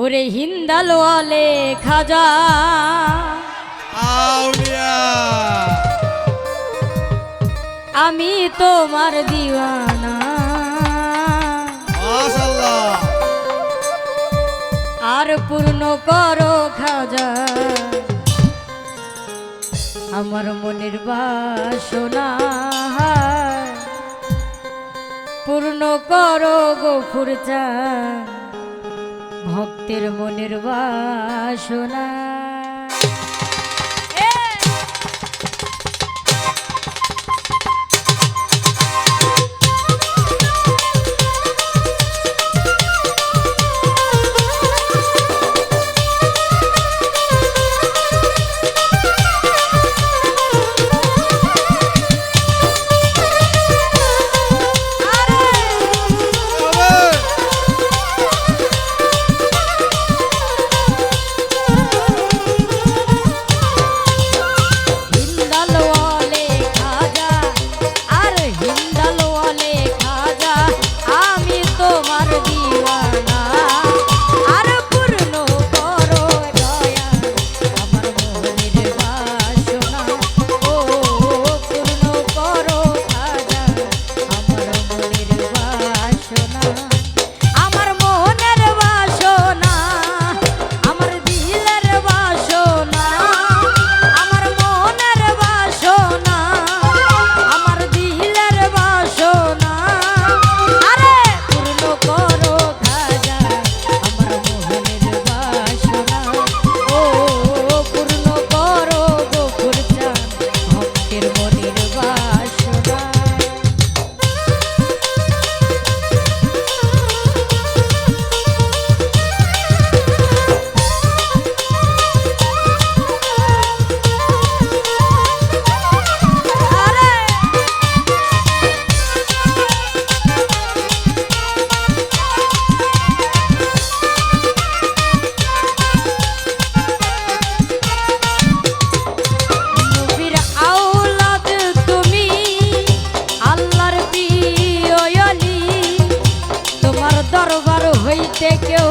ওরে হিন্দাল আলে খাজা আমি তোমার দিওয়ানা। আর পূর্ণ করো খাজা। আমার মনের বাসনা পূর্ণ করো গোফুর চা ভক্তের মনের বাসনা। হতে কেউ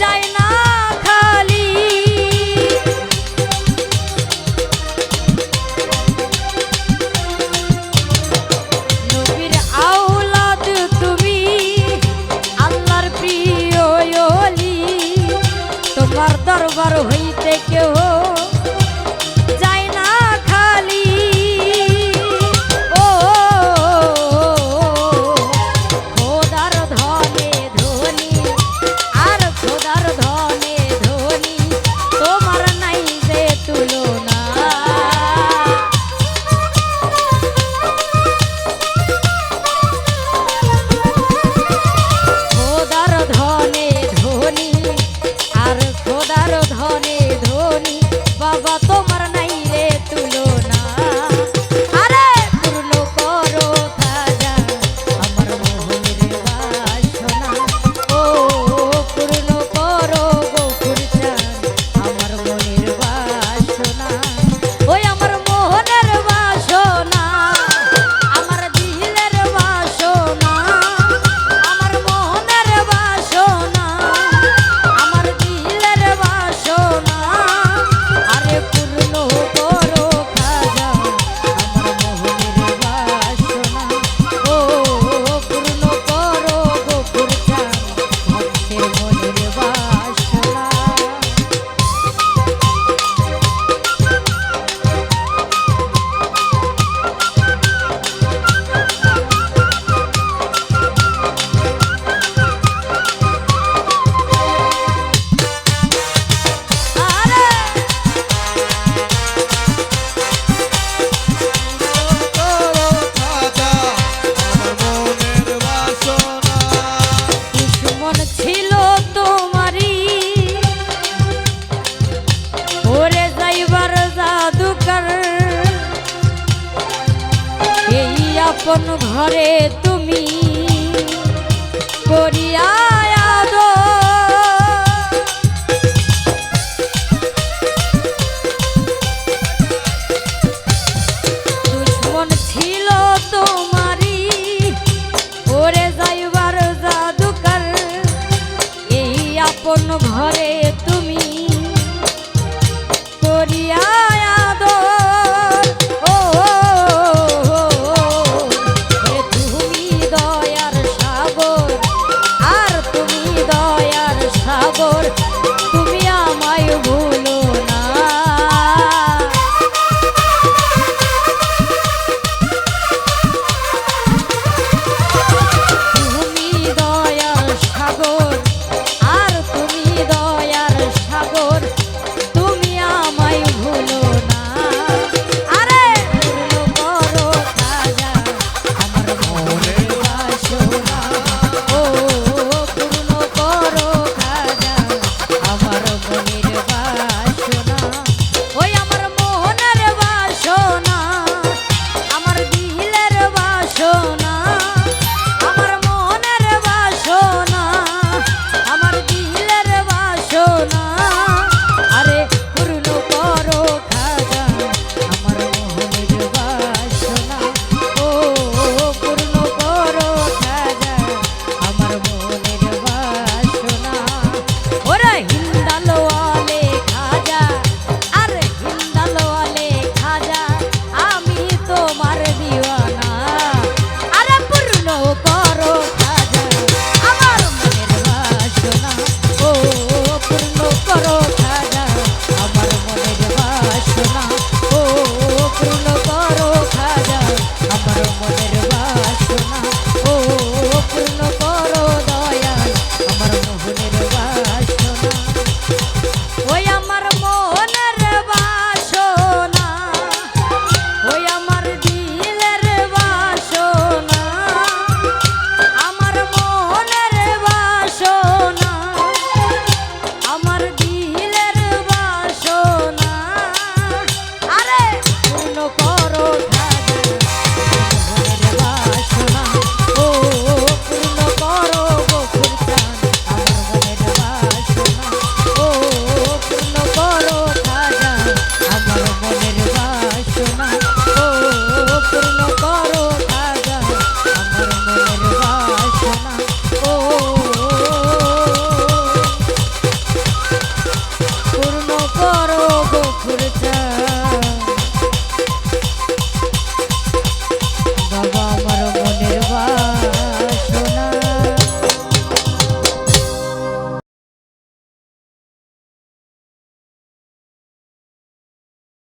যায় না খালি। নবীর আওলাদ তুমি আল্লাহর প্রিয় তোমার দরবার হইতে কেউ আপন ঘরে তুমি করিয়া দুশ্মন ছিল